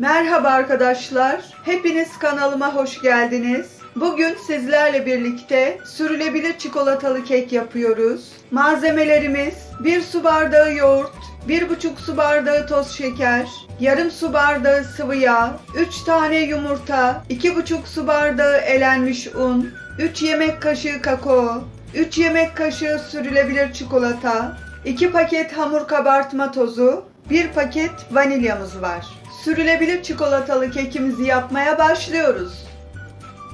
Merhaba arkadaşlar. Hepiniz kanalıma hoş geldiniz. Bugün sizlerle birlikte sürülebilir çikolatalı kek yapıyoruz. Malzemelerimiz 1 su bardağı yoğurt, 1,5 su bardağı toz şeker, yarım su bardağı sıvı yağ, 3 tane yumurta, 2,5 su bardağı elenmiş un, 3 yemek kaşığı kakao, 3 yemek kaşığı sürülebilir çikolata, 2 paket hamur kabartma tozu, 1 paket vanilyamız var. Sürülebilir çikolatalı kekimizi yapmaya başlıyoruz.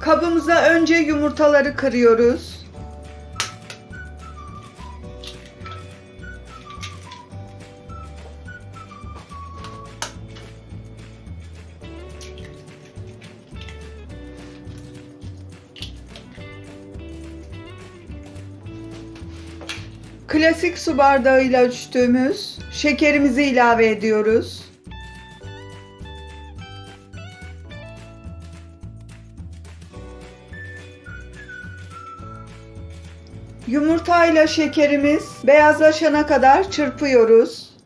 Kabımıza önce yumurtaları kırıyoruz. Klasik su bardağıyla ölçtüğümüz şekerimizi ilave ediyoruz. Yumurtayla şekerimiz beyazlaşana kadar çırpıyoruz.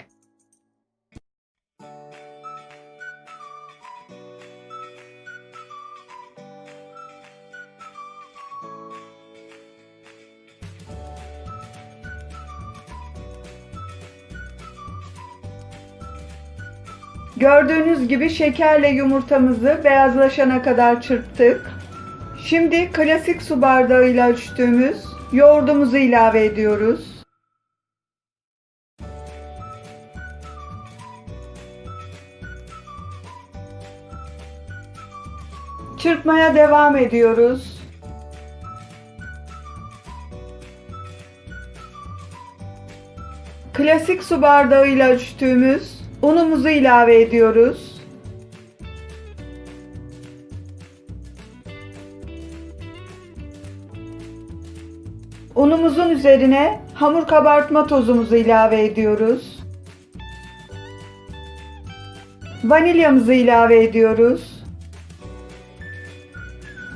Gördüğünüz gibi şekerle yumurtamızı beyazlaşana kadar çırptık. Şimdi klasik su bardağıyla ölçtüğümüz yoğurdumuzu ilave ediyoruz. Çırpmaya devam ediyoruz. Klasik su bardağıyla ölçtüğümüz unumuzu ilave ediyoruz. Unumuzun üzerine hamur kabartma tozumuzu ilave ediyoruz. Vanilyamızı ilave ediyoruz.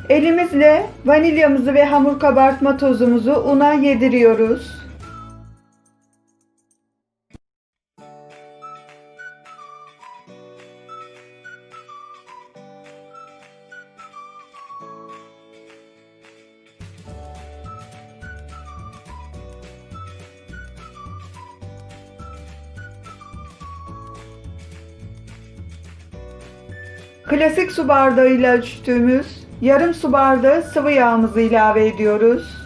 Elimizle vanilyamızı ve hamur kabartma tozumuzu una yediriyoruz. Klasik su bardağıyla ölçtüğümüz yarım su bardağı sıvı yağımızı ilave ediyoruz.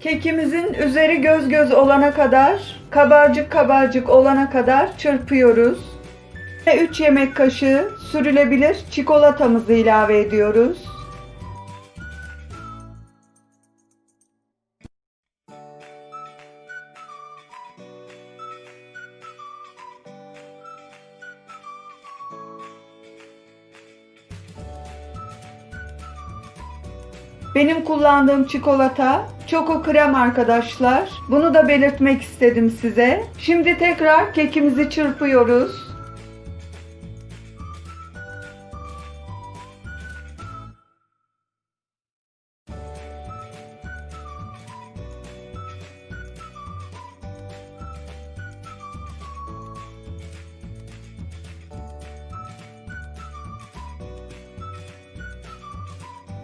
Kekimizin üzeri göz göz olana kadar, kabarcık kabarcık olana kadar çırpıyoruz. Ve 3 yemek kaşığı sürülebilir çikolatamızı ilave ediyoruz. Benim kullandığım çikolata Choco Krem arkadaşlar. Bunu da belirtmek istedim size. Şimdi tekrar kekimizi çırpıyoruz.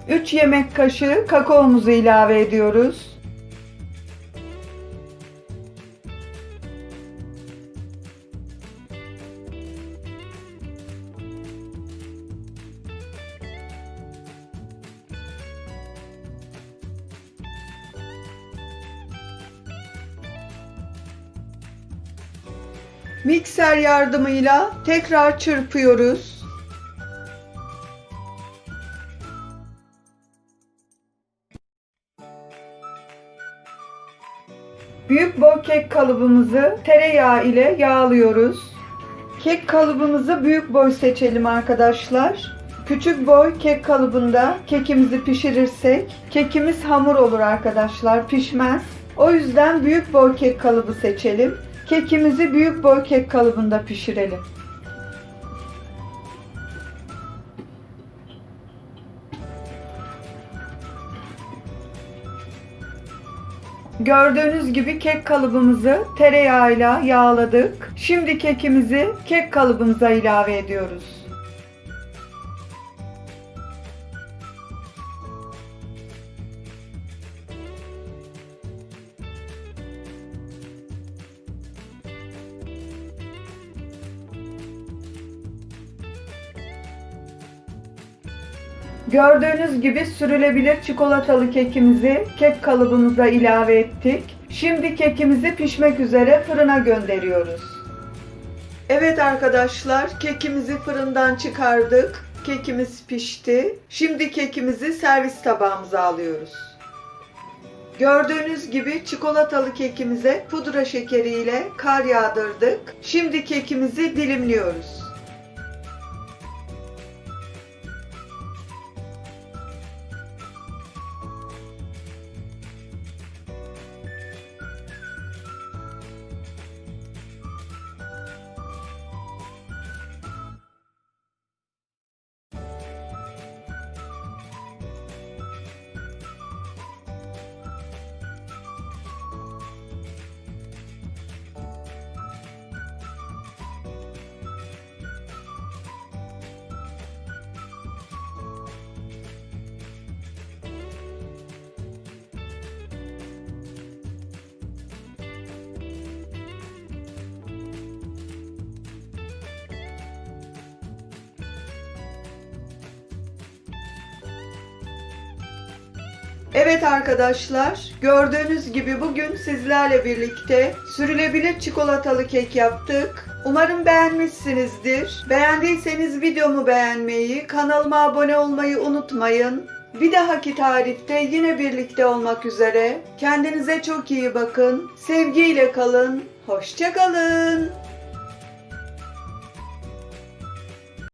Üç yemek kaşığı kakaomuzu ilave ediyoruz. Mikser yardımıyla tekrar çırpıyoruz. Büyük bol kek kalıbımızı tereyağı ile yağlıyoruz. Kek kalıbımızı büyük boy seçelim arkadaşlar. Küçük boy kek kalıbında kekimizi pişirirsek kekimiz hamur olur arkadaşlar, pişmez. O yüzden büyük boy kek kalıbı seçelim. Kekimizi büyük boy kek kalıbında pişirelim. Gördüğünüz gibi kek kalıbımızı tereyağıyla yağladık. Şimdi kekimizi kek kalıbımıza ilave ediyoruz. Gördüğünüz gibi sürülebilir çikolatalı kekimizi kek kalıbımıza ilave ettik. Şimdi kekimizi pişmek üzere fırına gönderiyoruz. Evet arkadaşlar, kekimizi fırından çıkardık. Kekimiz pişti. Şimdi kekimizi servis tabağımıza alıyoruz. Gördüğünüz gibi çikolatalı kekimize pudra şekeriyle kar yağdırdık. Şimdi kekimizi dilimliyoruz. Evet arkadaşlar, gördüğünüz gibi bugün sizlerle birlikte sürülebilir çikolatalı kek yaptık. Umarım beğenmişsinizdir. Beğendiyseniz videomu beğenmeyi, kanalıma abone olmayı unutmayın. Bir dahaki tarifte yine birlikte olmak üzere. Kendinize çok iyi bakın. Sevgiyle kalın. Hoşçakalın.